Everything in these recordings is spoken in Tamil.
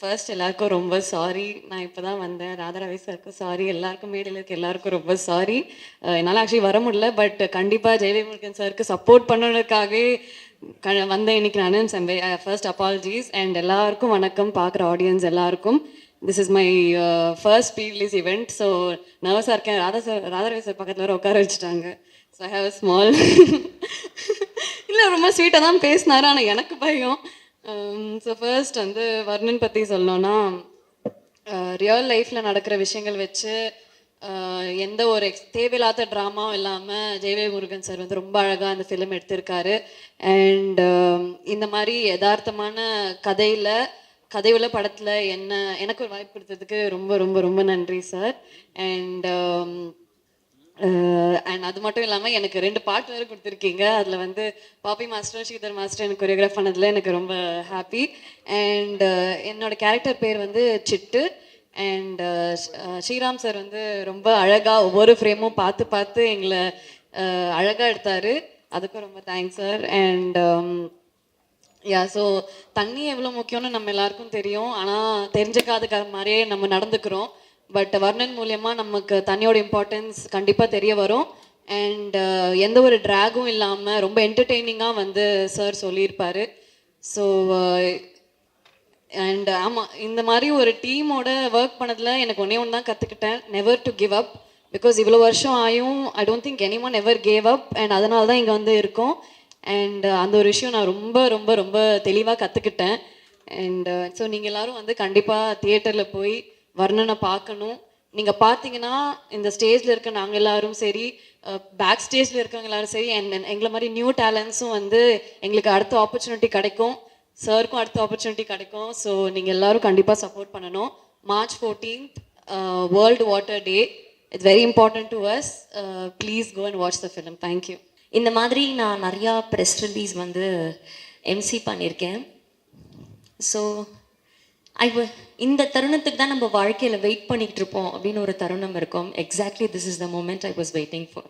ஃபர்ஸ்ட் எல்லாருக்கும் ரொம்ப சாரி நான் இப்போ தான் வந்தேன் ராதாரவி சாருக்கும் சாரி எல்லாருக்கும் மேடையில் இருக்க எல்லாருக்கும் ரொம்ப சாரி என்னால் ஆக்சுவலி வர முடியல. பட் கண்டிப்பாக ஜெயவே முருகன் சாருக்கு சப்போர்ட் பண்ணணுக்காகவே க வந்தேன். இன்னைக்கு நான் ஃபர்ஸ்ட் அப்பாலஜிஸ் அண்ட் எல்லாருக்கும் வணக்கம். பார்க்குற ஆடியன்ஸ் எல்லாருக்கும். This is my first pre event so நர்வஸாக இருக்கேன் ராதா சார் ராதாரவி சார் பக்கத்தில் வர உட்கார வச்சுட்டாங்க. So I have a small இல்லை ரொம்ப ஸ்வீட்டாக தான் பேசினாரு. ஆனால் எனக்கு பயம். Um, ஸோ ஃபர்ஸ்ட் வந்து வர்ணன் பற்றி சொல்லணும்னா uh, ரியல் லைஃப்பில் நடக்கிற விஷயங்கள் வச்சு uh, எந்த ஒரு எக்ஸ் தேவையில்லாத ட்ராமாவும் இல்லாமல் ஜெயவே முருகன் சார் வந்து ரொம்ப அழகாக அந்த ஃபிலிம் எடுத்திருக்காரு. அண்ட் um, இந்த மாதிரி யதார்த்தமான கதையில் கதையுள்ள படத்தில் என்ன எனக்கு ஒரு வாய்ப்பு கொடுத்ததுக்கு ரொம்ப ரொம்ப ரொம்ப நன்றி சார் அண்ட் அண்ட் அது மட்டும் இல்லாமல் எனக்கு ரெண்டு பாட்டு வேறு கொடுத்துருக்கீங்க. அதில் வந்து பாப்பி மாஸ்டர் ஸ்ரீதர் மாஸ்டர் எனக்கு கொரியோகிராஃப் பண்ணதில் எனக்கு ரொம்ப ஹாப்பி அண்ட் என்னோட கேரக்டர் பேர் வந்து சிட்டு. அண்ட் ஸ்ரீராம் சார் வந்து ரொம்ப அழகாக ஒவ்வொரு ஃப்ரேமும் பார்த்து பார்த்து எங்களை அழகாக எடுத்தார். அதுக்கும் ரொம்ப thanks sir and yeah so தண்ணி எவ்வளோ முக்கியம்னு நம்ம எல்லாருக்கும் தெரியும். ஆனால் தெரிஞ்சுக்காத மாதிரியே நம்ம நடந்துக்கிறோம். பட் வர்ணன் மூலயமா நமக்கு தண்ணியோட இம்பார்ட்டன்ஸ் கண்டிப்பாக தெரிய வரும். அண்ட் uh, எந்த ஒரு ட்ராகும் இல்லாமல் ரொம்ப என்டர்டெய்னிங்காக வந்து சார் சொல்லியிருப்பார். ஸோ அண்ட் uh, ஆமாம் இந்த மாதிரி ஒரு டீமோட ஒர்க் பண்ணதில் எனக்கு ஒன்றே ஒன்று தான் கற்றுக்கிட்டேன் never to give up because இவ்வளோ வருஷம் ஆயும் I don't think anyone ever gave up and அதனால தான் இங்கே வந்து இருக்கோம். அண்ட் uh, அந்த ஒரு விஷயம் நான் ரொம்ப ரொம்ப ரொம்ப தெளிவாக கற்றுக்கிட்டேன் அண்ட் ஸோ நீங்கள் எல்லாரும் வந்து கண்டிப்பாக தியேட்டரில் போய் வர்ணனை பார்க்கணும். நீங்கள் பார்த்தீங்கன்னா இந்த ஸ்டேஜில் இருக்க நாங்கள் எல்லாரும் சரி பேக் ஸ்டேஜில் இருக்கவங்க எல்லாரும் சரி அண்ட் எங்களை மாதிரி நியூ டேலண்ட்ஸும் வந்து எங்களுக்கு அடுத்த ஆப்பர்ச்சுனிட்டி கிடைக்கும். சாருக்கும் அடுத்த ஆப்பர்ச்சுனிட்டி கிடைக்கும். ஸோ நீங்கள் எல்லாரும் கண்டிப்பாக சப்போர்ட் பண்ணணும். March fourteenth world water day it's very important to us please go and watch the film thank you இந்த மாதிரி நான் நிறையா ப்ரெஸ் ரிலீஸ் வந்து எம்சி பண்ணியிருக்கேன். ஸோ ஐ இந்த தருணத்துக்கு தான் நம்ம வாழ்க்கையில் வெயிட் பண்ணிக்கிட்டு இருப்போம் அப்படின்னு ஒரு தருணம் இருக்கும். Exactly this is the moment I was waiting for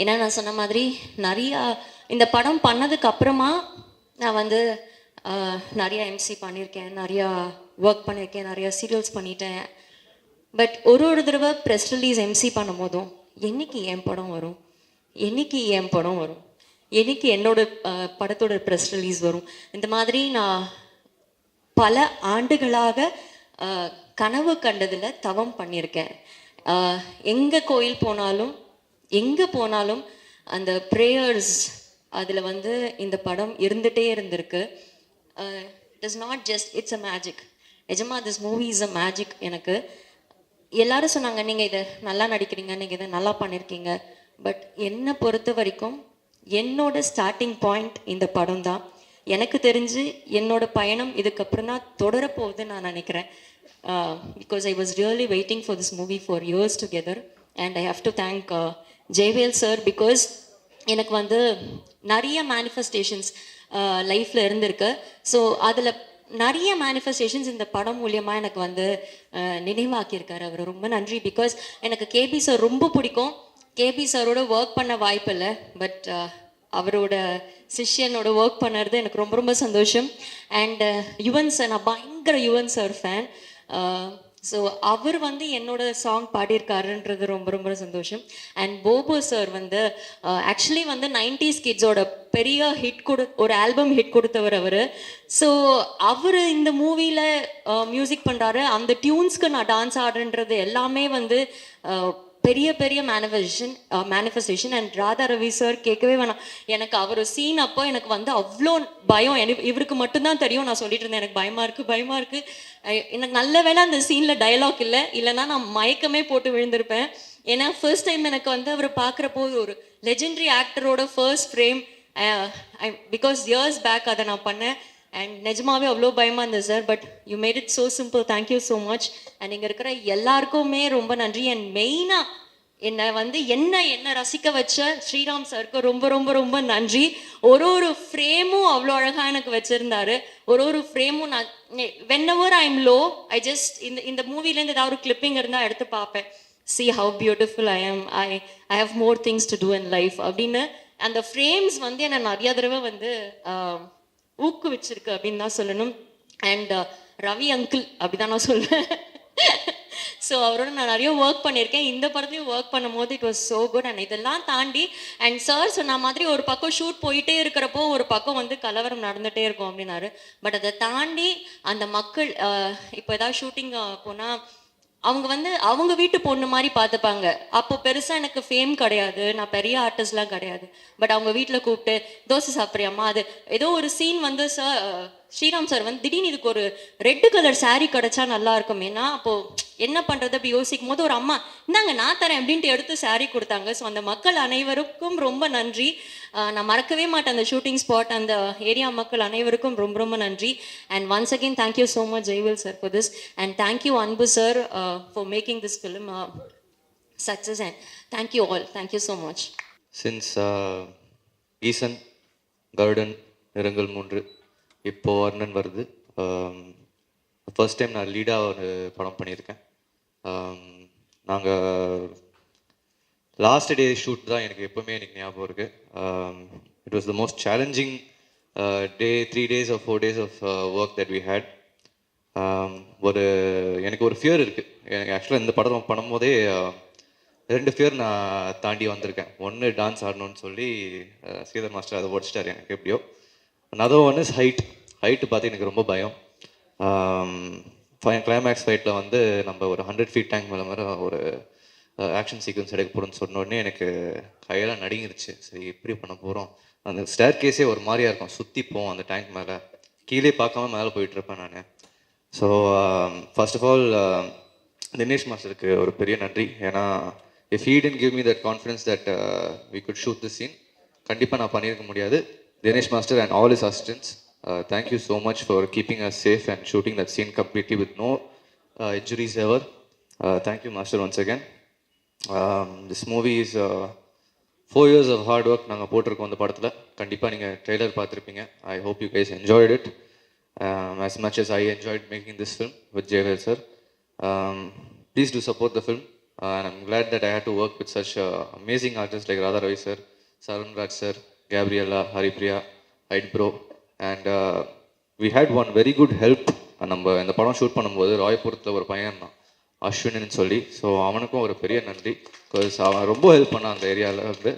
ஏன்னா நான் சொன்ன மாதிரி நிறையா இந்த படம் பண்ணதுக்கு அப்புறமா நான் வந்து நிறையா எம்சி பண்ணியிருக்கேன் நிறையா ஒர்க் பண்ணியிருக்கேன் நிறையா சீரியல்ஸ் பண்ணிட்டேன். பட் ஒரு ஒரு தடவை ப்ரெஸ் ரிலீஸ் எம்சி பண்ணும் போதும் என்னைக்கு என் படம் வரும்? என்னைக்கு என் படம் வரும்? என்னைக்கு என்னோட படத்தோட ப்ரெஸ் ரிலீஸ் வரும்? இந்த மாதிரி நான் பல ஆண்டுகளாக கனவு கண்டதில் தவம் பண்ணியிருக்கேன். எங்கே கோயில் போனாலும் எங்கே போனாலும் அந்த ப்ரேயர்ஸ் அதில் வந்து இந்த படம் இருந்துகிட்டே இருந்திருக்கு. It is not just it's a magic நிஜமா this movie is a magic எனக்கு. எல்லாரும் சொன்னாங்க நீங்கள் இதை நல்லா நடிக்கிறீங்க நீங்கள் இதை நல்லா பண்ணியிருக்கீங்க. பட் என்னை பொறுத்த வரைக்கும் என்னோட ஸ்டார்டிங் பாயிண்ட் இந்த படம் தான் எனக்கு தெரிஞ்சு என்னோட பயணம் இதுக்கப்புறம் தான் தொடரப்போகுதுன்னு நான் நினைக்கிறேன். Because I was really waiting for this movie for years together and I have to thank Jaivel sir because எனக்கு வந்து நிறைய மேனிஃபெஸ்டேஷன்ஸ் uh, லைஃப்பில் இருந்திருக்கு. ஸோ அதில் நிறைய மேனிஃபெஸ்டேஷன்ஸ் இந்த படம் மூலியமாக எனக்கு வந்து uh, நினைவாக்கியிருக்காரு அவர். ரொம்ப நன்றி. பிகாஸ் எனக்கு கேபி சார் ரொம்ப பிடிக்கும். கேபி சாரோட ஒர்க் பண்ண வாய்ப்பு இல்லை. பட் அவரோட சிஷ்யனோட ஒர்க் பண்ணுறது எனக்கு ரொம்ப ரொம்ப சந்தோஷம். அண்ட் யுவன் சார் நான் பயங்கர யுவன் சார் ஃபேன் ஸோ அவர் வந்து என்னோட சாங் பாடியிருக்காருன்றது ரொம்ப ரொம்ப சந்தோஷம். அண்ட் போபோ சார் வந்து uh, ஆக்சுவலி வந்து நைன்டிஸ் கிட்ஸோட பெரிய ஹிட் கொடு ஒரு ஆல்பம் ஹிட் கொடுத்தவர் அவர். ஸோ அவர் இந்த மூவியில் மியூசிக் uh, பண்ணுறாரு அந்த டியூன்ஸ்க்கு நான் டான்ஸ் ஆடுன்றது எல்லாமே வந்து uh, பெரிய பெரிய manifestation manifestation and Radha Ravi sir கேட்கவே வேணாம். எனக்கு அவர் சீன் அப்போ எனக்கு வந்து அவ்வளோ பயம். எனக்கு இவருக்கு மட்டும்தான் தெரியும் நான் சொல்லிட்டு இருந்தேன். எனக்கு பயமாக இருக்குது பயமாக இருக்குது எனக்கு நல்ல வேலை அந்த சீனில் டயலாக் இல்லை. இல்லைன்னா நான் மயக்கமே போட்டு விழுந்திருப்பேன். ஏன்னா ஃபர்ஸ்ட் டைம் எனக்கு வந்து அவர் பார்க்குறப்போ ஒரு legendary ஆக்டரோட first frame because years back அதை நான் பண்ணேன். அண்ட் நிஜமாவே அவ்வளோ பயமாக இருந்தது sir but you made it so simple thank you so much and இங்கே இருக்கிற எல்லாருக்குமே ரொம்ப நன்றி. அண்ட் மெயினாக என்னை வந்து என்ன என்ன ரசிக்க வச்ச ஸ்ரீராம் சாருக்கு ரொம்ப ரொம்ப ரொம்ப நன்றி. ஒரு ஒரு ஃப்ரேமும் அவ்வளோ அழகாக எனக்கு வச்சுருந்தாரு. ஒரு ஒரு ஃப்ரேமும் நான் whenever I am low I just இந்த இந்த மூவிலேருந்து ஏதாவது ஒரு கிளிப்பிங் இருந்தால் எடுத்து பார்ப்பேன். See how beautiful I am I I have more things to do in life அப்படின்னு அந்த ஃப்ரேம்ஸ் வந்து என்னை நிறைய தடவை வந்து ஊக்குவிச்சிருக்கு அப்படின்னு தான் சொல்லணும். அண்ட் uh, ரவி அங்கிள் அப்படிதான் நான் சொல்வேன். ஸோ அவரோட நான் நிறைய ஒர்க் பண்ணியிருக்கேன். இந்த படத்துலையும் ஒர்க் பண்ணும்போது it was so good and இதெல்லாம் தாண்டி அண்ட் சார் சொன்ன மாதிரி ஒரு பக்கம் ஷூட் போயிட்டே இருக்கிறப்போ ஒரு பக்கம் வந்து கலவரம் நடந்துகிட்டே இருக்கும் அப்படின்னாரு. பட் அதை தாண்டி அந்த மக்கள் uh, இப்போ ஏதாவது ஷூட்டிங் போனால் அவங்க வந்து அவங்க வீட்டு பொண்ணு மாதிரி பார்த்துப்பாங்க. அப்போ பெருசாக எனக்கு ஃபேம் கிடையாது. நான் பெரிய ஆர்டிஸ்ட்லாம் கிடையாது. பட் அவங்க வீட்டில் கூப்பிட்டு தோசை சாப்பிட்றியம்மா? அது ஏதோ ஒரு சீன் வந்து சார் ஸ்ரீராம் சார் வந்து திடீர்னு இதுக்கு ஒரு ரெட்டு கலர் சாரீ கிடைச்சா நல்லா இருக்கும். ஏன்னா அப்போ என்ன பண்ணுறது அப்படி யோசிக்கும் போது ஒரு அம்மா இந்தாங்க நான் தரேன் அப்படின்ட்டு எடுத்து சாரீ கொடுத்தாங்க. ஸோ அந்த மக்கள் அனைவருக்கும் ரொம்ப நன்றி. நான் மறக்கவே மாட்டேன் அந்த ஷூட்டிங் ஸ்பாட் அந்த ஏரியா மக்கள் அனைவருக்கும் ரொம்ப ரொம்ப நன்றி. And once again thank you so much Jaivil sir for this and thank you Anbu sir for making this film success and thank you all thank you so much since Eesan Garudan Nirangal Moondru. இப்போது வர்ணன் வருது. ஃபர்ஸ்ட் டைம் நான் லீடாக ஒரு படம் பண்ணியிருக்கேன். நாங்கள் லாஸ்ட் டே ஷூட் தான் எனக்கு எப்போவுமே எனக்கு ஞாபகம் இருக்குது it was the most challenging day three days of four days of work that we had ஒரு எனக்கு ஒரு ஃபியர் இருக்குது எனக்கு ஆக்சுவலாக இந்த படம் பண்ணும்போதே ரெண்டு ஃபியர் நான் தாண்டி வந்திருக்கேன். ஒன்று டான்ஸ் ஆடணும்னு சொல்லி சீதர் மாஸ்டர் அதை உடச்சிட்டாரு எனக்கு எப்படியோ. அதோ ஒன் இஸ் ஹைட் ஹைட்டு பார்த்து எனக்கு ரொம்ப பயம். கிளைமேக்ஸ் ஃபைட்டில் வந்து நம்ம ஒரு ஹண்ட்ரட் ஃபீட் டேங்க் மேலே மாதிரி ஒரு ஆக்ஷன் சீக்வன்ஸ் எடுக்க போகிறோம்னு சொன்ன உடனே எனக்கு கையெல்லாம் நடுங்கிருச்சு. சரி எப்படி பண்ண போகிறோம் அந்த ஸ்டேர் கேஸே ஒரு மாதிரியா இருக்கும். சுற்றி போவோம் அந்த டேங்க் மேலே. கீழே பார்க்காம மேலே போயிட்டு இருப்பேன் நான். So first of all Dinesh மாஸ்டருக்கு ஒரு பெரிய நன்றி. ஏன்னா if he didn't give me that confidence that we could shoot the scene கண்டிப்பாக நான் பண்ணியிருக்க முடியாது. Dinesh master and all his assistance thank you so much for keeping us safe and shooting that scene completely with no injuries ever thank you master once again this movie is four years of hard work நாங்கள் போட்டிருக்கோம் அந்த படத்தில் கண்டிப்பாக நீங்கள் ட்ரெய்லர் பார்த்துருப்பீங்க I hope you guys enjoyed it um, as much as I enjoyed making this film with Jayvel sir. Um, please do support the film. Uh, and I'm glad that I had to work with such uh, amazing artists like Radha Ravi Gabriella Haripriya height bro and we had one very good help நம்ம இந்த படம் ஷூட் பண்ணும்போது ராயபுரத்தில் ஒரு பையன் தான் அஸ்வின்னு சொல்லி. ஸோ அவனுக்கும் ஒரு பெரிய நன்றி. பிகாஸ் அவன் ரொம்ப ஹெல்ப் பண்ணான் அந்த ஏரியாவில் வந்து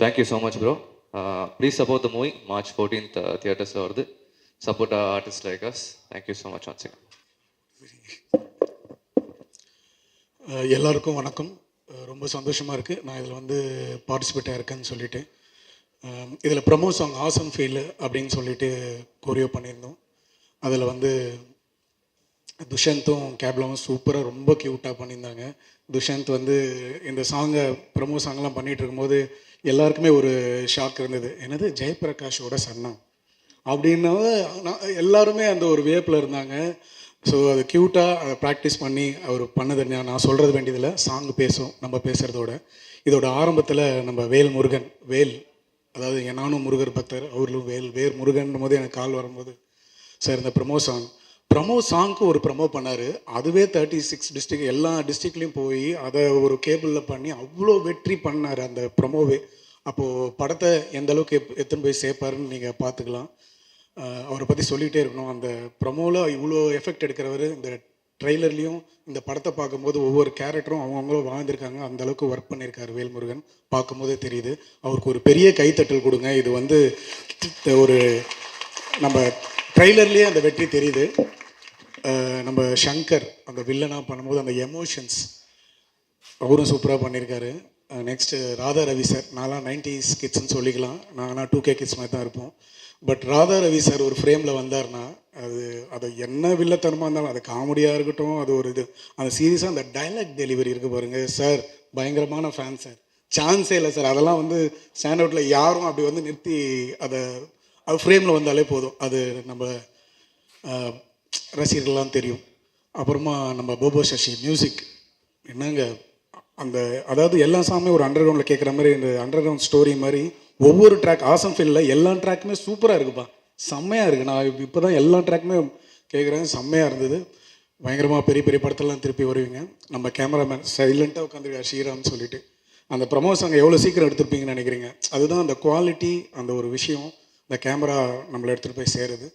thank you so much bro please support the movie March fourteenth தியேட்டர்ஸில் வருது. Support artist like us thank you so much so uh, எல்லாருக்கும் வணக்கம். Uh, ரொம்ப சந்தோஷமாக இருக்குது நான் இதில் வந்து பார்ட்டிசிபேட் ஆயிருக்கேன்னு சொல்லிட்டு. இதில் ப்ரமோ சாங் ஆசம் ஃபீல் அப்படின்னு சொல்லிட்டு கொரியோ பண்ணியிருந்தோம். அதில் வந்து துஷந்தும் கேப்லாவும் சூப்பராக ரொம்ப க்யூட்டாக பண்ணியிருந்தாங்க. துஷந்த் வந்து இந்த சாங்கை ப்ரமோ சாங்லாம் பண்ணிகிட்டு இருக்கும்போது எல்லாருக்குமே ஒரு ஷாக் இருந்தது. என்னது? ஜெயபிரகாஷோட சன்னா அப்படின்னா நான் எல்லாருமே அந்த ஒரு வேப்பில் இருந்தாங்க. ஸோ அது க்யூட்டாக அதை ப்ராக்டிஸ் பண்ணி அவர் பண்ணது நான் நான் சொல்கிறது வேண்டியதில்லை. சாங் பேசும் நம்ம பேசுகிறதோட இதோட ஆரம்பத்தில் நம்ம வேல் முருகன் வேல் அதாவது எங்கள் நானும் முருகர் பக்தர் அவர்களும் வேல் வேர் முருகன் போது எனக்கு கால் வரும்போது சார் இந்த ப்ரமோ சாங் ப்ரமோ சாங்க்கு ஒரு ப்ரமோ பண்ணார். அதுவே தேர்ட்டி சிக்ஸ் டிஸ்ட்ரிக் எல்லா டிஸ்ட்ரிக்ட்லேயும் போய் அதை ஒரு கேபிளில் பண்ணி அவ்வளோ வெற்றி பண்ணார் அந்த ப்ரமோவே அப்போது படத்தை எந்த அளவுக்கு எப் எத்தனை போய் சேர்ப்பாருன்னு நீங்கள் பார்த்துக்கலாம். அவரை பற்றி சொல்லிகிட்டே இருக்கணும். அந்த ப்ரமோவில் இவ்வளோ எஃபெக்ட் எடுக்கிறவர் இந்த ட்ரெய்லர்லேயும் இந்த படத்தை பார்க்கும்போது ஒவ்வொரு கேரக்டரும் அவங்கவுங்களும் வாழ்ந்திருக்காங்க. அந்த அளவுக்கு ஒர்க் பண்ணியிருக்காரு வேல்முருகன். பார்க்கும்போதே தெரியுது. அவருக்கு ஒரு பெரிய கைத்தட்டல் கொடுங்க. இது வந்து ஒரு நம்ம ட்ரெய்லர்லேயே அந்த வெற்றி தெரியுது. நம்ம சங்கர் அந்த வில்லனாக பண்ணும்போது அந்த எமோஷன்ஸ் அவரும் சூப்பராக பண்ணியிருக்காரு. நெக்ஸ்ட்டு ராதா ரவி சார் நான்லாம் நைன்டிஸ் கிட்ஸ்ன்னு சொல்லிக்கலாம். நாங்கள் டூ கே கிட்ஸ் மாதிரி தான் இருப்போம். பட் ராதா ரவி சார் ஒரு ஃப்ரேமில் வந்தார்னா அது அது என்ன வில்லத்தனமாக இருந்தாலும் அது காமெடியாக இருக்கட்டும் அது ஒரு இது. அந்த சீரியஸாக அந்த டைலாக் டெலிவரி இருக்குது பாருங்கள் சார் பயங்கரமான ஃபேன் சார் சான்ஸே இல்லை சார் அதெல்லாம் வந்து ஸ்டாண்ட் அவுட்டில் யாரும் அப்படி வந்து நிறுத்தி அதை அது ஃப்ரேமில் வந்தாலே போதும். அது நம்ம ரசிகர்கள்லாம் தெரியும். அப்புறமா நம்ம போபோ சசி மியூசிக் என்னங்க? அந்த அதாவது எல்லா சாமியும் ஒரு அண்டர் கிரவுண்டில் கேட்குற மாதிரி இந்த அண்டர் கிரவுண்ட் ஸ்டோரி மாதிரி ஒவ்வொரு ட்ராக் ஆசம் ஃபீல்டில் எல்லா ட்ராக்குமே சூப்பராக இருக்குப்பா. செம்மையாக இருக்குது நான் இப்போ தான் எல்லா ட்ராக்குமே கேட்குறேன் செம்மையாக இருந்தது. பயங்கரமாக பெரிய பெரிய படத்தெல்லாம் திருப்பி வருவீங்க. நம்ம கேமராமேன் சைலண்ட்டாக உட்காந்துருக்கா ஸ்ரீராம்னு சொல்லிட்டு. அந்த ப்ரமோஸ் அங்கே எவ்வளோ சீக்கிரம் எடுத்துருப்பீங்கன்னு நினைக்கிறீங்க? அதுதான் அந்த குவாலிட்டி அந்த ஒரு விஷயம். இந்த கேமரா நம்மளை எடுத்துகிட்டு போய் சேருது.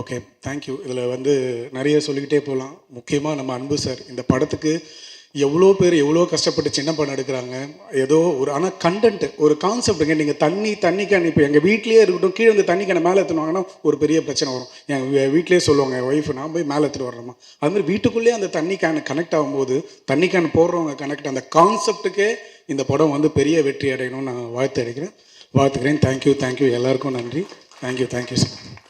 ஓகே தேங்க்யூ இதில் வந்து நிறைய சொல்லிக்கிட்டே போகலாம் முக்கியமாக நம்ம அன்பு சார் இந்த படத்துக்கு எவ்வளோ பேர் எவ்வளோ கஷ்டப்பட்டு சின்ன படம் எடுக்கிறாங்க? ஏதோ ஒரு ஆனால் கண்டென்ட் ஒரு கான்செப்ட்டுங்க நீங்கள் தண்ணி தண்ணி கேன் இப்போ எங்கள் வீட்லேயே இருக்கட்டும் கீழே வந்து தண்ணி கேனை மேலே எடுத்துனாங்கன்னா ஒரு பெரிய பிரச்சனை வரும். எங்கள் வீட்லேயே சொல்லுவாங்க என் ஒய்ஃப் நான் போய் மேலே எடுத்துகிட்டு வரணுமா? அது மாதிரி வீட்டுக்குள்ளேயே அந்த தண்ணி கேன் கனெக்ட் ஆகும்போது தண்ணி கேன் போடுறவங்க கனெக்ட் அந்த கான்செப்ட்டுக்கே இந்த படம் வந்து பெரிய வெற்றி அடையணும்னு நான் வாழ்த்து அடைக்கிறேன் வாழ்த்துக்கிறேன். தேங்க்யூ தேங்க்யூ எல்லாருக்கும் நன்றி. Thank you thank you sir